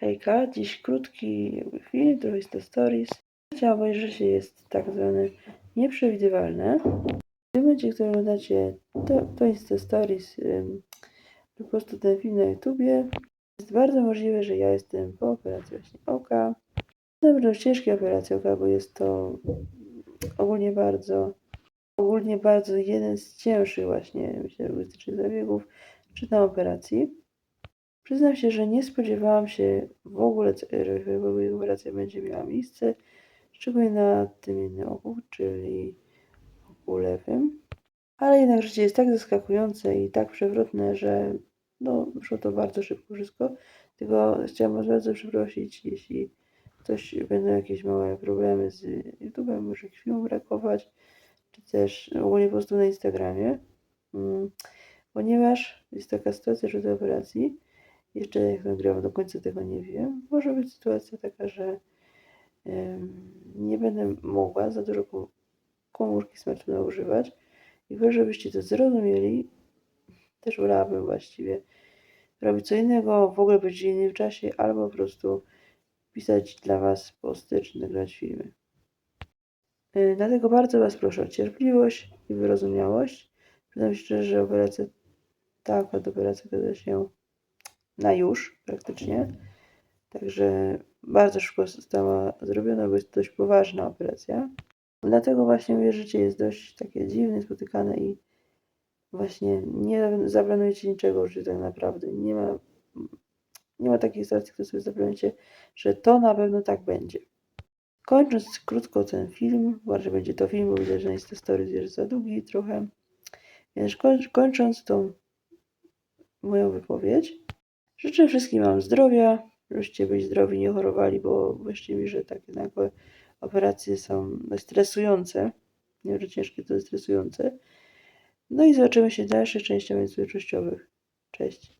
Hejka, dziś krótki film, trochę to stories. Chciałam powiedzieć, że jest tak zwane nieprzewidywalne. W tym momencie, który oglądacie, to, to jest to stories, po prostu ten film na YouTubie. Jest bardzo możliwe, że ja jestem po operacji właśnie oka. Pewno ciężkiej operacji oka, bo jest to ogólnie bardzo, ogólnie bardzo jeden z cięższych właśnie, myślę, zabiegów, czy operacji. Przyznam się, że nie spodziewałam się w ogóle, że operacja będzie miała miejsce, szczególnie na tym jednym oku, czyli oku lewym. Ale jednak życie jest tak zaskakujące i tak przewrotne, że no, wyszło to bardzo szybko wszystko. Tylko chciałam Was bardzo przeprosić, jeśli ktoś będą jakieś małe problemy z YouTube'em, może chwilą brakować, czy też ogólnie po prostu na Instagramie. Mm, ponieważ jest taka sytuacja, że do operacji jeszcze jak nagrywam do końca tego nie wiem. Może być sytuacja taka, że nie będę mogła za dużo ko- komórki smartfona używać. I wy, żebyście to zrozumieli, też wolałabym właściwie robić co innego, w ogóle być w innym czasie, albo po prostu pisać dla Was posty, czy nagrywać filmy. Yy, Dlatego bardzo Was proszę o cierpliwość i wyrozumiałość. Przyznam szczerze, że operacja, ta akurat operacja okaże się na już praktycznie. Także bardzo szybko została zrobiona, bo jest dość poważna operacja. Dlatego właśnie że życie jest dość takie dziwne, spotykane i właśnie nie zaplanujecie niczego w tak naprawdę. Nie ma, nie ma takiej sytuacji, której sobie zaplanujecie, że to na pewno tak będzie. Kończąc krótko ten film, bardziej będzie to film, bo widać, że to story jest za długi trochę. Więc koń- kończąc tą moją wypowiedź, Życzę wszystkim Wam zdrowia, żebyście byli zdrowi, nie chorowali, bo mi, że takie nagłe operacje są stresujące. Nie wiem, że ciężkie to jest stresujące. No i zobaczymy się w dalszych częściach. Cześć.